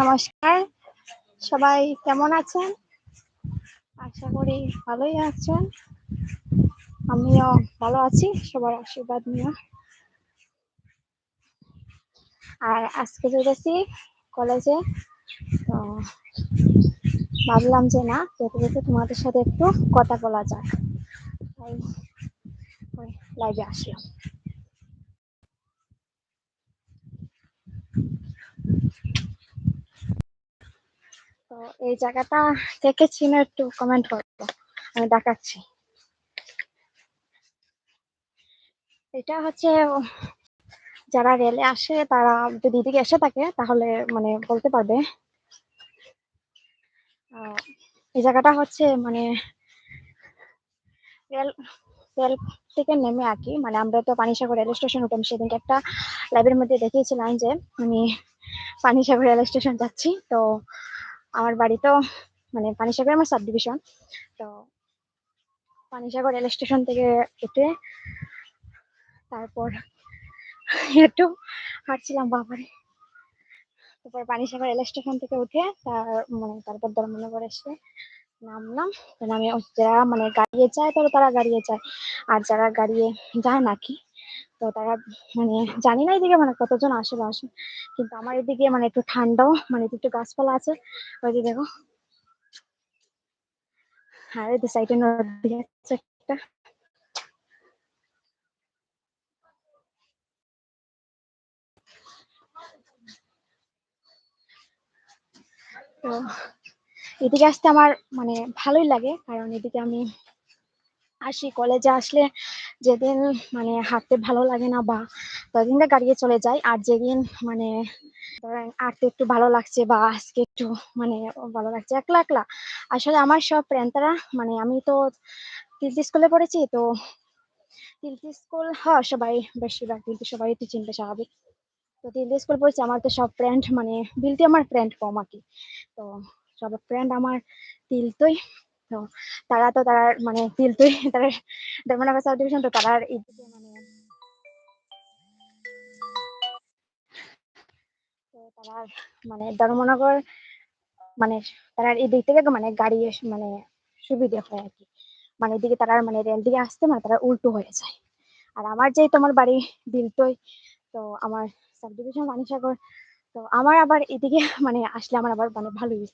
নমস্কার। সবাই কেমন আছেন? আশা করি ভালোই আছেন। আমিও ভালো আছি, সবার আশীর্বাদ নিয়ে। আর আজকে যেতেছি কলেজে, তো ভাবলাম যে না, যেতে যেতে তোমাদের সাথে একটু কথা বলা যাক। তাই লাইভে আসলাম। তো এই জায়গাটা কে চিনো একটু কমেন্ট করব। আমি দেখাচ্ছি। এটা হচ্ছে, যারা রেলে আসে, তারা যদি দিকে এসে থাকে, তাহলে মানে বলতে পারবে। এই জায়গাটা হচ্ছে মানে রেল রেল থেকে নেমে আর কি। মানে আমরা তো পানিসাগর রেল স্টেশন উঠলাম সেদিনকে একটা লাইভের মধ্যে দেখিয়েছিলাম যে আমি পানিসাগর রেল স্টেশন যাচ্ছি। তো আমার বাড়ি তো মানে পানিসাগর আমার সাব ডিভিশন তো পানিসাগর রেল স্টেশন থেকে উঠে তারপর একটু হাঁটছিলাম বাবারে। তারপর পানিসাগর রেল স্টেশন থেকে উঠে তার মানে তারপর ধর্মনগর এসে নামলাম। নামে যারা মানে গাড়িয়ে যায় তবে তারা গাড়িয়ে যায়। আর যারা গাড়িয়ে যায় নাকি তো তারা মানে জানি না এদিকে মানে কতজন আসে বা আসে, কিন্তু আমার এদিকে মানে একটু ঠান্ডাও মানে একটু গাছপালা আছে। ওই যে দেখো। আর এই সাইডে নদী আছে একটা। তো এদিকে আসতে আমার মানে ভালোই লাগে, কারণ এদিকে আমি আসি কলেজে আসলে যেদিন মানে হাঁটতে ভালো লাগে না বা তদিনকে গাড়িয়ে চলে যাই। আর যেদিন মানে ধরেন আঁকতে একটু ভালো লাগছে বা আজকে একটু মানে ভালো লাগছে, একলা একলা। আসলে আমার সব ফ্রেন্ডরা মানে আমি তো তিলতি স্কুলে পড়েছি তো তিলতি স্কুল হ্যাঁ সবাই বেশিরভাগ কিন্তু সবাই তো চিনতে স্বাভাবিক। তো তিলতি স্কুল পড়েছি, আমার তো সব ফ্রেন্ড মানে বিলতি আমার ফ্রেন্ড কম আর কি। তো সব ফ্রেন্ড আমার তিলতই তো তারা তো তারা মানে তিলতই তারা ডিভিশন তো তারা এইদিকে মানে তারা মানে ধর্মনগর মানে তারা এই দিক থেকে মানে গাড়ি মানে সুবিধে হয় আর কি। মানে এদিকে তারা মানে রেল দিকে আসতে মানে তারা উল্টো হয়ে যায়। আর আমার যেই তোমার বাড়ি দিলতই তো আমার সাব ডিভিশন মানিসাগর তো আমার আবার এদিকে মানে আসলে আমার আবার মানে ভালোই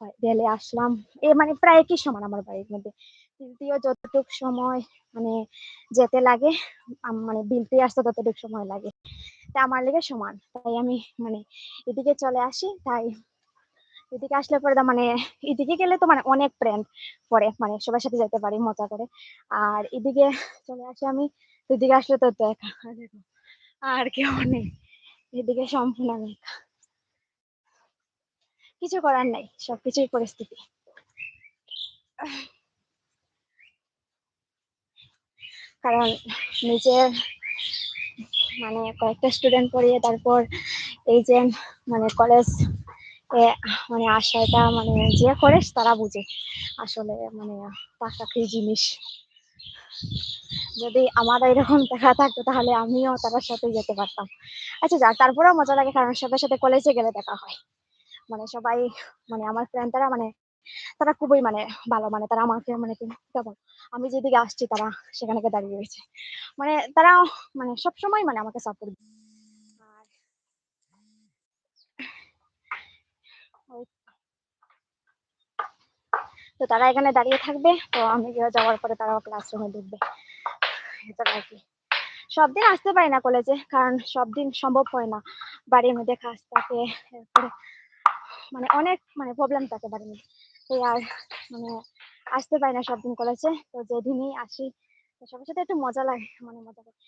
হয় রেলে আসলাম। এ মানে প্রায় একই সমান আমার বাড়ির মধ্যে। দ্বিতীয় যতটুক সময় মানে যেতে লাগে মানে বিলতে আসতে ততটুক সময় লাগে। তা আমার লেগে সমান। তাই আমি মানে এদিকে চলে আসি, তাই এদিকে আসলে পরে মানে এদিকে গেলে তো মানে অনেক ফ্রেন্ড পরে মানে সবার সাথে যেতে পারি, মজা করে। আর এদিকে চলে আসি আমি, এদিকে আসলে তো দেখা, আর কেউ নেই। এদিকে সম্পূর্ণ আমি কিছু করার নাই, সবকিছুই পরিস্থিতি। কারণ নিজের মানে কয়েকটা স্টুডেন্ট পড়িয়ে তারপর এই যে মানে কলেজ মানে আশাটা মানে যে করে তারা বুঝে আসলে মানে টাকা কি জিনিস। যদি আমার এরকম দেখা থাকতো তাহলে আমিও তার সাথে যেতে পারতাম। আচ্ছা যাক, তারপরেও মজা লাগে কারণ সবার সাথে কলেজে গেলে দেখা হয়। মানে সবাই মানে আমার ফ্রেন্ডরা মানে তারা খুবই মানে ভালো মানে তারা আমাকে মানে কেমন, আমি যেদিকে আসছি তারা সেখানে দাঁড়িয়ে রয়েছে। মানে তারা মানে সব সময় মানে আমাকে সাপোর্ট তো তারা এখানে দাঁড়িয়ে থাকবে, তো আমি যাওয়ার পরে তারাও ক্লাসরুমে ঢুকবে। এটা আর কি। সব দিন আসতে পারি না কলেজে কারণ সব দিন সম্ভব হয় না। বাড়ির মধ্যে কাজ থাকে মানে অনেক মানে প্রবলেম থাকে মধ্যে। তো আর মানে আসতে পারি না সব দিন কলেজে তো যেদিনই আসি সবার সাথে একটু মজা লাগে মানে মজা করে।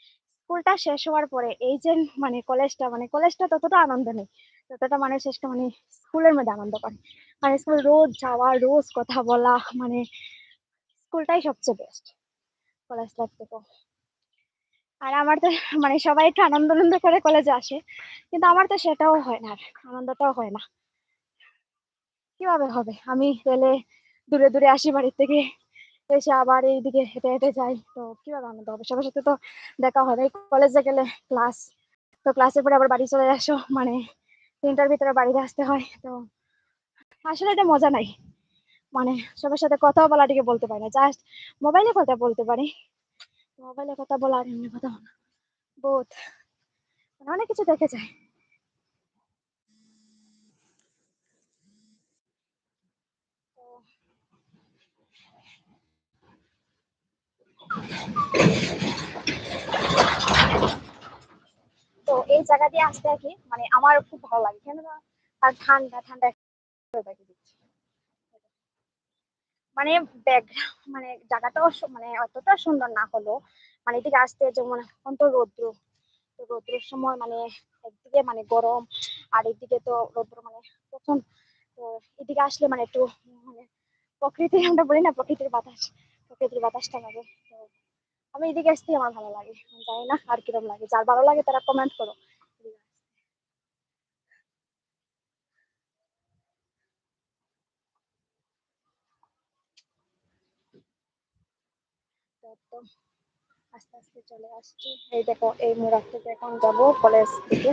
স্কুলটা শেষ হওয়ার পরে এই যে মানে কলেজটা মানে কলেজটা ততটা আনন্দ নেই। ততটা মানে শেষটা মানে স্কুলের মধ্যে আনন্দ করে। মানে স্কুল রোজ যাওয়া, রোজ কথা বলা মানে স্কুলটাই সবচেয়ে বেস্ট কলেজ লাইফ থেকে। আর আমার তো মানে সবাই একটু আনন্দ আনন্দ করে কলেজে আসে। কিন্তু আমার তো সেটাও হয় না আর, আনন্দটাও হয় না। কীভাবে হবে? আমি রেলে দূরে দূরে আসি বাড়ির থেকে। এসে আবার এইদিকে হেঁটে হেঁটে যাই। তো কীভাবে আনন্দ হবে? সবার সাথে তো দেখা হবে। কলেজে গেলে ক্লাস তো ক্লাসের পরে আবার বাড়ি চলে আসো। মানে তিনটার ভিতরে বাড়িতে আসতে হয়। তো আসলে এটা মজা নাই। মানে সবার সাথে কথাও বলা টিকে বলতে পারি না। জাস্ট মোবাইলে কথা বলতে পারি। মোবাইলে কথা বলা আর এমনি কথা বহুত মানে অনেক কিছু দেখে যায় তো তো এই জায়গা দিয়ে আসতে আর কি মানে আমার খুব ভালো লাগে। আর ঠান্ডা ঠান্ডা মানে মানে জায়গাটাও মানে অতটা সুন্দর না হলেও মানে এদিকে আসতে যেমন এখন তো রৌদ্র, তো রৌদ্রের সময় মানে একদিকে মানে গরম, আর এদিকে তো রৌদ্র মানে প্রথম তো এদিকে আসলে মানে একটু মানে প্রকৃতির আমরা বলি না, প্রকৃতির বাতাস, প্রকৃতির বাতাসটা লাগে। আমি এদিকে আসতে আমার ভালো লাগে। জানি না আর কিরম লাগে। যার ভালো লাগে তারা কমেন্ট করো। আস্তে আস্তে চলে আসছি। এই দেখো, এই মোড়ার এখন যাব কলেজ থেকে।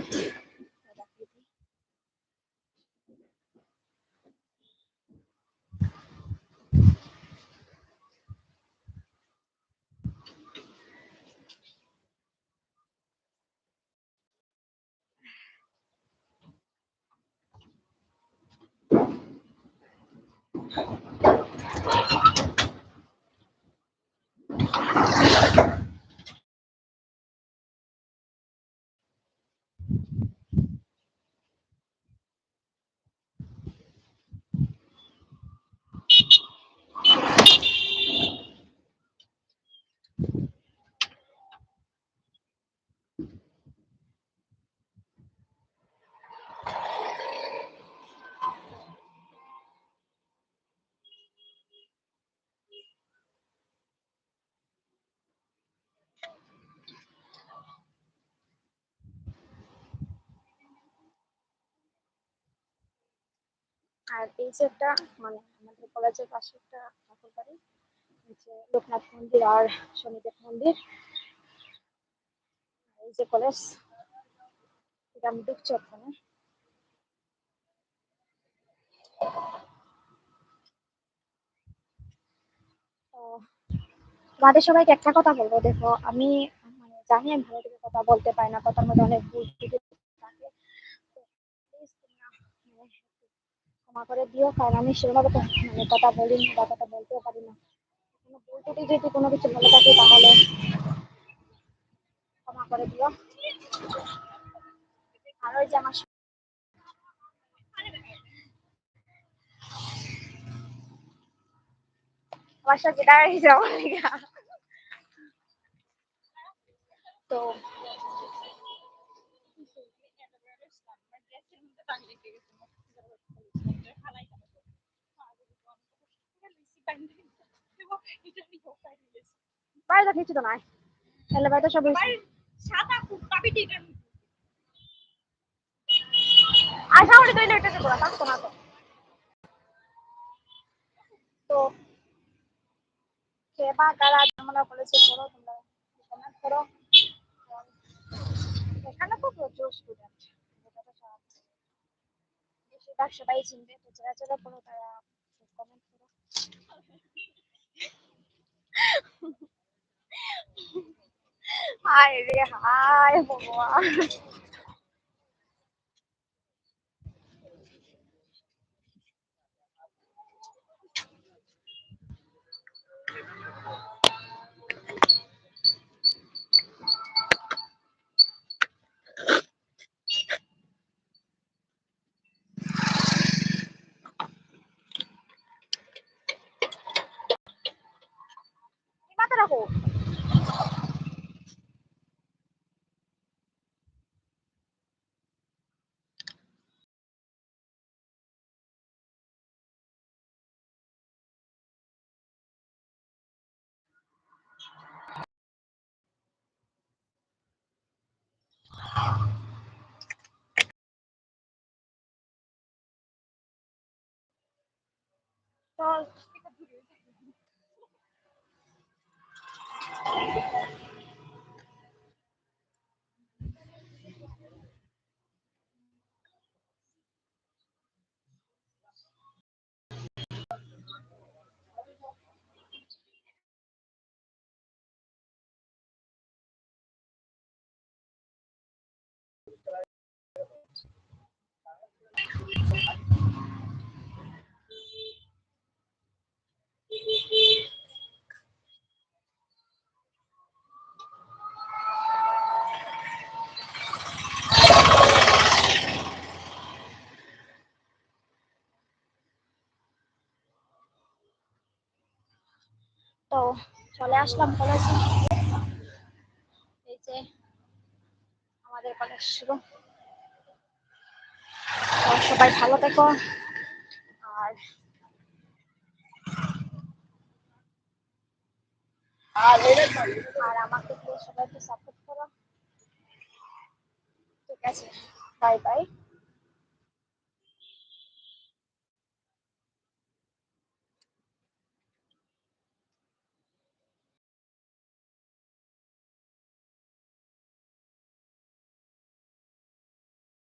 Thank you. আর এই যে একটা মানে আমাদের কলেজের পাশে একটা ঠাকুর বাড়ি যে লোকনাথ মন্দির আর শনিদেব মন্দির এই যে কলেজ, এটা আমি ঢুকছি ওখানে। তোমাদের সবাইকে একটা কথা বলব, দেখো, আমি মানে জানি আমি ভালো করে কথা বলতে পারি না, কথার মধ্যে অনেক ত্রুটি থাকে তো প্লিজ তোমরা মানে ক্ষমা করে দিও, কারণ আমি সেভাবে মানে কথা বলি না বা কথা বলতেও পারি না কোনো ভুল ত্রুটি যদি কোনো কিছু বলে থাকি তাহলে ক্ষমা করে দিও। আর ওই যে আমার আমার সাথে দাঁড়িয়ে যাওয়া তো বাইরে কিছু তো নাই তাহলে বাইরে সব আশা করি তৈরি এটা দেবো না তোমার তো। তো কে বা কারা তোমরা কলেজে পড়ো তোমরা কমেন্ট করো এখানে তো প্রচুর স্টুডেন্ট বেশিরভাগ সবাই চিনবে তো যারা যারা পড়ো তারা কমেন্ট করো হায় রে হায় ভগবান চল তো চলে আসলাম কলেজে এই যে আমাদের কলেজ শুরু। সবাই ভালো থেকো। আর আর আমাকে প্লিজ সবাই সাপোর্ট করো। ঠিক আছে বাই বাই